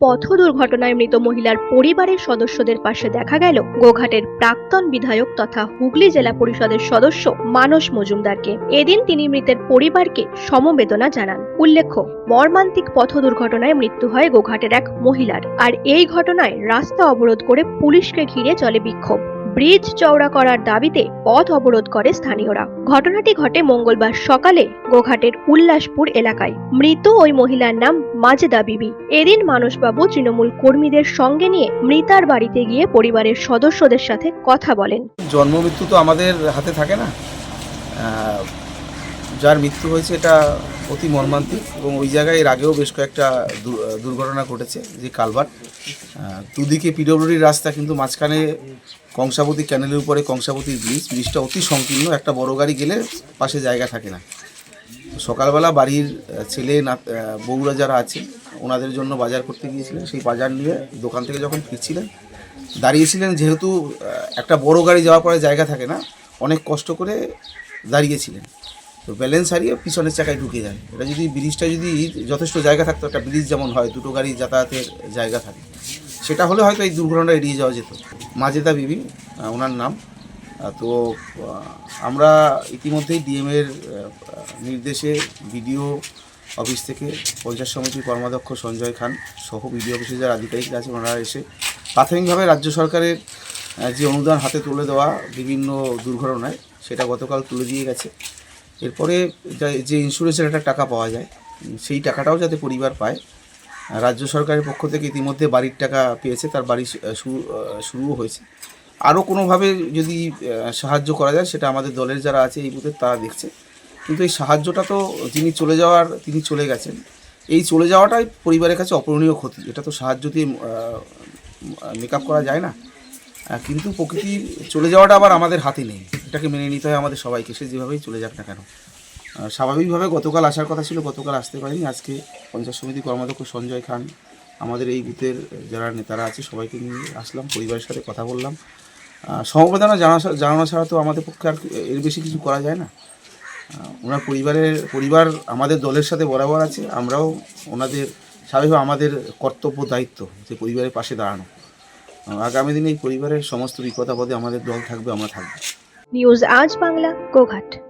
পথ দুর্ঘটনায় মৃত মহিলার পরিবারের সদস্যদের পাশে দেখা গেল গোঘাটের প্রাক্তন বিধায়ক তথা হুগলি জেলা পরিষদের সদস্য মানস মজুমদারকে। এদিন তিনি মৃতের পরিবারকে সমবেদনা জানান। উল্লেখ্য, মর্মান্তিক পথ দুর্ঘটনায় মৃত্যু হয় গোঘাটের এক মহিলার। আর এই ঘটনায় রাস্তা অবরোধ করে পুলিশকে ঘিরে চলে বিক্ষোভ। ব্রিজ চওড়া করার দাবিতে পথ অবরোধ করে স্থানীয়রা। ঘটনাটি ঘটে মঙ্গলবার সকালে গোঘাটের উল্লাসপুর এলাকায়। মৃত ওই মহিলার নাম মাজেদা বিবি। এদিন মানসবাবু তৃণমূল কর্মীদের সঙ্গে নিয়ে মৃতার বাড়িতে গিয়ে পরিবারের সদস্যদের সাথে কথা বলেন। জন্ম মৃত্যু তো আমাদের হাতে থাকে না। যার মৃত্যু হয়েছে এটা অতি মর্মান্তিক এবং ওই জায়গায় এর আগেও বেশ কয়েকটা দুর্ঘটনা ঘটেছে, যে কালভার দুদিকে পিডব্লিউডির রাস্তা কিন্তু মাঝখানে কংসাবতী ক্যানেলের উপরে কংসাবতী ব্রিজ, ব্রিজটা অতি সংকীর্ণ, একটা বড় গাড়ি গেলে পাশে জায়গা থাকে না। সকালবেলা বাড়ির ছেলে না বউরা যারা আছে, ওনাদের জন্য বাজার করতে গিয়েছিলেন। সেই বাজার নিয়ে দোকান থেকে যখন ফিরছিলেন, দাঁড়িয়েছিলেন যেহেতু একটা বড় গাড়ি যাওয়ার পরে জায়গা থাকে না, অনেক কষ্ট করে দাঁড়িয়েছিলেন। তো ব্যালেন্স হারিয়ে পিছনের চাকায় ঢুকে যায় এটা যদি ব্রিজটা যদি যথেষ্ট জায়গা থাকতো, একটা ব্রিজ যেমন হয়, দুটো গাড়ি যাতায়াতের জায়গা থাকে। সেটা হলে হয়তো এই দুর্ঘটনাটা এড়িয়ে যাওয়া যেত। মাজেদা বিবি ওনার নাম। তো আমরা ইতিমধ্যেই ডিএমের নির্দেশে বিডিও অফিস থেকে পঞ্চায়েত সমিতির কর্মাধ্যক্ষ সঞ্জয় খান সহ বিডিও অফিসে যারা আধিকারিকরা আছে, ওনারা এসে প্রাথমিকভাবে রাজ্য সরকারের যে অনুদান হাতে তুলে দেওয়া বিভিন্ন দুর্ঘটনায়, সেটা গতকাল তুলে দিয়ে গেছে। এরপরে যা- ইন্স্যুরেন্সের একটা টাকা পাওয়া যায়, সেই টাকাটাও যাতে পরিবার পায় রাজ্য সরকারের পক্ষ থেকে ইতিমধ্যে বাড়ির টাকা পেয়েছে, তার বাড়ি শুরু শুরুও হয়েছে। আরও কোনোভাবে যদি সাহায্য করা যায়, সেটা আমাদের দলের যারা আছে এই বুথে তারা দেখছে। কিন্তু এই সাহায্যটা তো যিনি চলে যাওয়ার, তিনি চলে গেছেন। এই চলে যাওয়াটাই পরিবারের কাছে অপূরণীয় ক্ষতি। এটা তো সাহায্য দিয়ে মেকআপ করা যায় না। কিন্তু প্রকৃতি চলে যাওয়াটা আবার আমাদের হাতে নেই। এটাকে মেনে নিতে হয় আমাদের সবাইকে। সে যেভাবেই চলে যাক না কেন। স্বাভাবিকভাবে গতকাল আসার কথা ছিল, গতকাল আসতে পারিনি। আজকে পঞ্চায়েত সমিতি কর্মাধ্যক্ষ সঞ্জয় খান আমাদের এই বুথের যারা নেতারা আছে, সবাইকে নিয়ে আসলাম, পরিবারের সাথে কথা বললাম। সমবেদনা জানা জানানো ছাড়া তো আমাদের পক্ষে আর এর বেশি কিছু করা যায় না। ওনার পরিবারের পরিবার আমাদের দলের সাথে বরাবর আছে, আমরাও ওনাদের স্বাভাবিক আমাদের কর্তব্য, দায়িত্ব যে পরিবারের পাশে দাঁড়ানো। আগামী দিনে এই পরিবারের সমস্ত বিপদ বিপদাপদে আমাদের দল থাকবে, আমরা থাকব। নিউজ আজ বাংলা, গোঘাট।